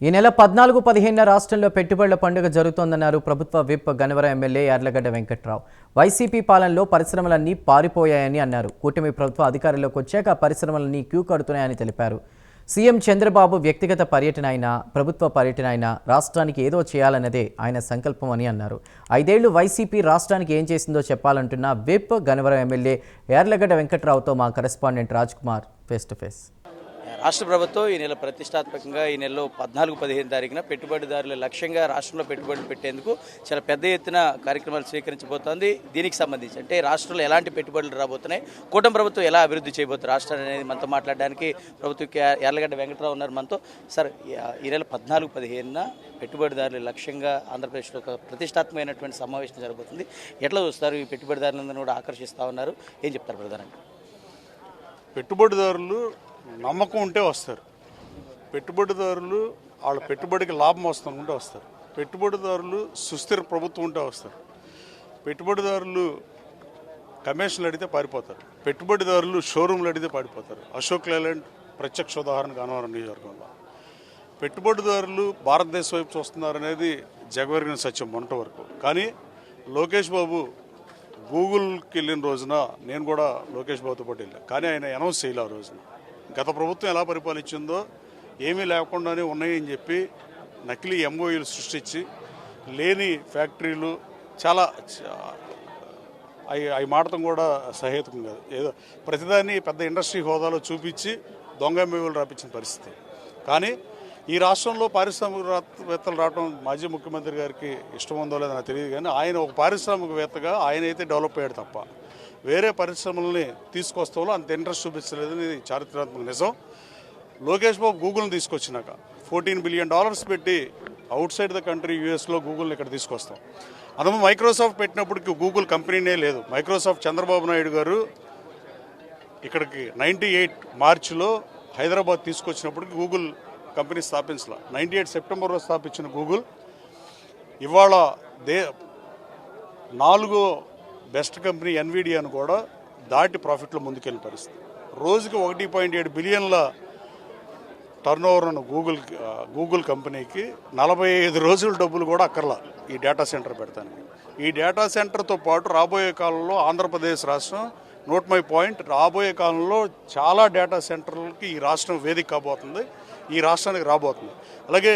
ఈ నెల పద్నాలుగు పదిహేనున రాష్ట్రంలో పెట్టుబడుల పండుగ జరుగుతోందన్నారు ప్రభుత్వ whip Gannavaram MLA Yarlagadda Venkatrao. YCP పాలనలో పరిశ్రమలన్నీ పారిపోయాయని అన్నారు. కూటమి ప్రభుత్వ అధికారంలోకి వచ్చాక పరిశ్రమలన్నీ క్యూ కడుతున్నాయని తెలిపారు. సీఎం చంద్రబాబు వ్యక్తిగత పర్యటన అయినా ప్రభుత్వ పర్యటన అయినా రాష్ట్రానికి ఏదో చేయాలన్నదే ఆయన సంకల్పం అని అన్నారు. ఐదేళ్ళు వైసీపీ రాష్ట్రానికి ఏం చేసిందో చెప్పాలంటున్న విప్ గనవరం ఎమ్మెల్యే యార్లగడ్డ వెంకట్రావుతో మా correspondent Raj Kumar face to face. రాష్ట్ర ప్రభుత్వం ఈ నెల ప్రతిష్టాత్మకంగా ఈ నెలలో పద్నాలుగు పదిహేను తారీఖున పెట్టుబడిదారుల లక్ష్యంగా రాష్ట్రంలో పెట్టుబడులు పెట్టేందుకు చాలా పెద్ద ఎత్తున కార్యక్రమాలు స్వీకరించబోతోంది. దీనికి సంబంధించి అంటే రాష్ట్రంలో ఎలాంటి పెట్టుబడులు రాబోతున్నాయి కూటమి ప్రభుత్వం ఎలా అభివృద్ధి చేయబోతుంది రాష్ట్రాన్ని అనేది మనతో మాట్లాడడానికి ప్రభుత్వ ఎర్లగడ్డ వెంకటరావు ఉన్నారు మనతో. సార్ ఈ నెల పద్నాలుగు పదిహేనున పెట్టుబడిదారుల లక్ష్యంగా ఆంధ్రప్రదేశ్లో ఒక ప్రతిష్టాత్మకమైనటువంటి సమావేశం జరగబోతుంది. ఎట్లా చూస్తారు? ఈ పెట్టుబడిదారులందరూ కూడా ఆకర్షిస్తూ ఉన్నారు. ఏం చెప్తారు ప్రధానంగా? పెట్టుబడిదారులు నమ్మకం ఉంటే వస్తారు. పెట్టుబడిదారులు వాళ్ళ పెట్టుబడికి లాభం వస్తుంటే వస్తారు. పెట్టుబడిదారులు సుస్థిర ప్రభుత్వం ఉంటే వస్తారు. పెట్టుబడిదారులు కమిషన్లు అడిగితే పారిపోతారు. పెట్టుబడిదారులు షోరూమ్లు అడిగితే పారిపోతారు. అశోక్ లేలాండ్ ప్రత్యక్ష ఉదాహరణ గన్నవరం నియోజకవర్గంలో. పెట్టుబడిదారులు భారతదేశం వైపు చూస్తున్నారనేది జగవరిగిన సత్యం మొన్నటి వరకు. కానీ లోకేష్ బాబు గూగుల్కి వెళ్ళిన రోజున నేను కూడా లోకేష్ బాబుతో పాటు వెళ్ళాను కానీ ఆయన అనౌన్స్ చేయలే ఆ రోజున. గత ప్రభుత్వం ఎలా పరిపాలించిందో ఏమీ లేకుండానే ఉన్నాయని చెప్పి నకిలీ ఎంఓయూలు సృష్టించి లేని ఫ్యాక్టరీలు చాలా అవి అవి మాడటం కూడా సహేతుకం కాదు. ఏదో ప్రతిదాన్ని పెద్ద ఇండస్ట్రీ హోదాలో చూపించి దొంగ మేవులు రాపించిన పరిస్థితి. కానీ ఈ రాష్ట్రంలో పారిశ్రామికవేత్తలు రావడం మాజీ ముఖ్యమంత్రి గారికి ఇష్టం ఉందో లేదో నాకు తెలియదు కానీ ఆయన ఒక పారిశ్రామికవేత్తగా ఆయన అయితే డెవలప్ అయ్యాడు తప్ప. వేరే పరిశ్రమల్ని తీసుకొస్తాలో అంత ఇంట్రెస్ట్ చూపించలేదని చారిత్రాత్మక నిజం. లోకేష్ బాబు గూగుల్ని తీసుకొచ్చినాక ఫోర్టీన్ బిలియన్ డాలర్స్ పెట్టి అవుట్ సైడ్ ద కంట్రీ యూఎస్లో గూగుల్ని ఇక్కడ తీసుకొస్తాం. అందులో మైక్రోసాఫ్ట్ పెట్టినప్పటికీ గూగుల్ కంపెనీనే లేదు. మైక్రోసాఫ్ట్ చంద్రబాబు నాయుడు గారు ఇక్కడికి నైంటీ ఎయిట్ మార్చిలో హైదరాబాద్ తీసుకొచ్చినప్పటికి గూగుల్ కంపెనీ స్థాపించాల. నైంటీ ఎయిట్ సెప్టెంబర్లో స్థాపించిన గూగుల్. ఇవాళ దే నాలుగో బెస్ట్ కంపెనీ ఎన్విడియాను కూడా దాటి ప్రాఫిట్లో ముందుకెళ్ళిన పరిస్థితి. రోజుకి ఒకటి పాయింట్ ఏడు బిలియన్ల టర్న్ ఓవర్ ఉన్న గూగుల్ గూగుల్ కంపెనీకి నలభై ఐదు రోజుల డబ్బులు కూడా అక్కర్లా ఈ డేటా సెంటర్ పెడతానికి. ఈ డేటా సెంటర్తో పాటు రాబోయే కాలంలో ఆంధ్రప్రదేశ్ రాష్ట్రం నోట్ మై పాయింట్ రాబోయే కాలంలో చాలా డేటా సెంటర్లకి ఈ రాష్ట్రం వేదిక కాబోతుంది ఈ రాష్ట్రానికి రాబోతుంది. అలాగే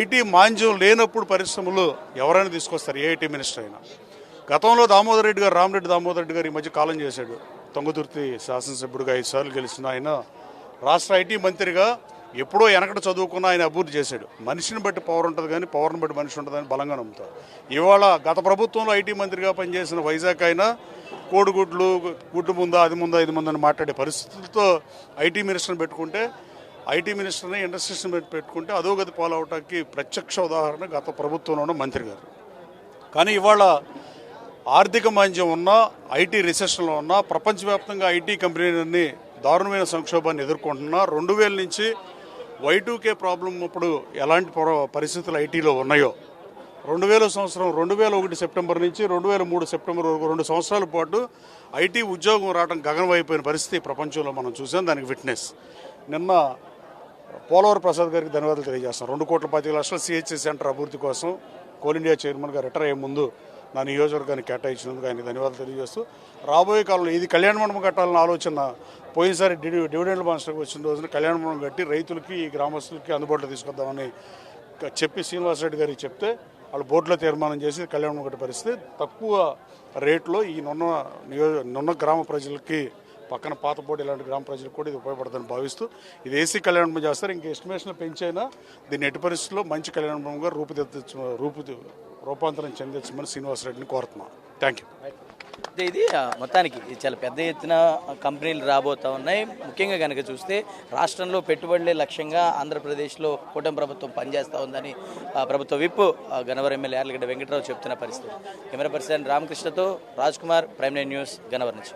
ఐటీ మాంద్యం లేనప్పుడు పరిశ్రమలు ఎవరైనా తీసుకొస్తారు ఏఐటీ మినిస్టర్ అయినా. గతంలో దామోదర్ రెడ్డి గారు రామరెడ్డి దామోదర్ రెడ్డి గారు ఈ మధ్య కాలం చేశాడు. తొంగతుర్తి శాసనసభ్యుడిగా ఐదు సార్లు గెలిచిన ఆయన రాష్ట్ర ఐటీ మంత్రిగా ఎప్పుడో వెనకట చదువుకున్న ఆయన అభివృద్ధి చేశాడు. మనిషిని బట్టి పవర్ ఉంటుంది కానీ పవర్ని బట్టి మనిషి ఉంటుందని బలంగా నమ్ముతారు. ఇవాళ గత ప్రభుత్వంలో ఐటీ మంత్రిగా పనిచేసిన వైజాగ్ అయినా కోడిగుడ్లు గుడ్డు ముందా అది ముందా ఇది ముందని మాట్లాడే పరిస్థితులతో ఐటీ మినిస్టర్ని పెట్టుకుంటే ఐటీ మినిస్టర్ని ఇండస్ట్రీస్ని పెట్టుకుంటే అధోగతి పాలవటానికి ప్రత్యక్ష ఉదాహరణ గత ప్రభుత్వంలో ఉన్న మంత్రి గారు. కానీ ఇవాళ ఆర్థిక మాంద్యం ఉన్న ఐటీ రిసెషన్లో ఉన్న ప్రపంచవ్యాప్తంగా ఐటీ కంపెనీలన్నీ దారుణమైన సంక్షోభాన్ని ఎదుర్కొంటున్నా. రెండు వేల నుంచి వైటూకే ప్రాబ్లం అప్పుడు ఎలాంటి పరిస్థితులు ఐటీలో ఉన్నాయో. రెండు వేల సంవత్సరం రెండు వేల ఒకటి సెప్టెంబర్ నుంచి రెండు వేల మూడు సెప్టెంబర్ వరకు రెండు సంవత్సరాల పాటు ఐటీ ఉద్యోగం రావడం గగనమైపోయిన పరిస్థితి ప్రపంచంలో మనం చూసాం. దానికి విట్నెస్. నిన్న పోలవరం ప్రసాద్ గారికి ధన్యవాదాలు తెలియజేస్తాను రెండు కోట్ల పది లక్షల సిహెచ్సి సెంటర్ అభివృద్ధి కోసం కోల్ ఇండియా చైర్మన్గా రిటైర్ అయ్యే ముందు నా నియోజకవర్గానికి కేటాయించినందుకు ఆయనకి ధన్యవాదాలు తెలియజేస్తూ రాబోయే కాలంలో ఇది కళ్యాణ మండపం కట్టాలన్న ఆలోచన పోయినసారి డివి డివిడెండ్ మాస్టర్కి వచ్చిన రోజున కళ్యాణ మండపం కట్టి రైతులకి ఈ గ్రామస్తులకి అందుబాటులో తీసుకొద్దామని చెప్పి శ్రీనివాసరెడ్డి గారికి చెప్తే వాళ్ళు బోర్డులో తీర్మానం చేసి కళ్యాణ మండపం కట్టే పరిస్థితి తక్కువ రేట్లో ఈ నున్న నియోజ నున్న గ్రామ ప్రజలకి పక్కన పాతపోటు ఇలాంటి గ్రామ ప్రజలకు కూడా ఇది ఉపయోగపడుతుందని భావిస్తూ ఇది ఏసీ కళ్యాణం చేస్తారు. ఇంకా ఎస్టిమేషన్ పెంచైనా దీన్ని ఎట్టి పరిస్థితుల్లో మంచి కళ్యాణంగా రూపుదిద్ద రూపు రూపాంతరం చెందించమని శ్రీనివాసరెడ్డిని కోరుతున్నాను. థ్యాంక్ యూ ఇది మొత్తానికి చాలా పెద్ద ఎత్తున కంపెనీలు రాబోతా ఉన్నాయి. ముఖ్యంగా కనుక చూస్తే రాష్ట్రంలో పెట్టుబడులే లక్ష్యంగా ఆంధ్రప్రదేశ్లో కూటమి ప్రభుత్వం పనిచేస్తూ ఉందని ప్రభుత్వ విప్ ఆ, ఎమ్మెల్యే యార్లగడ్డ వెంకటరావు చెప్తున్న పరిస్థితి. కెమెరా పర్సన్ రామకృష్ణతో రాజ్ కుమార్ ప్రైమ్ న్యూస్ గన్నవరం నుంచి.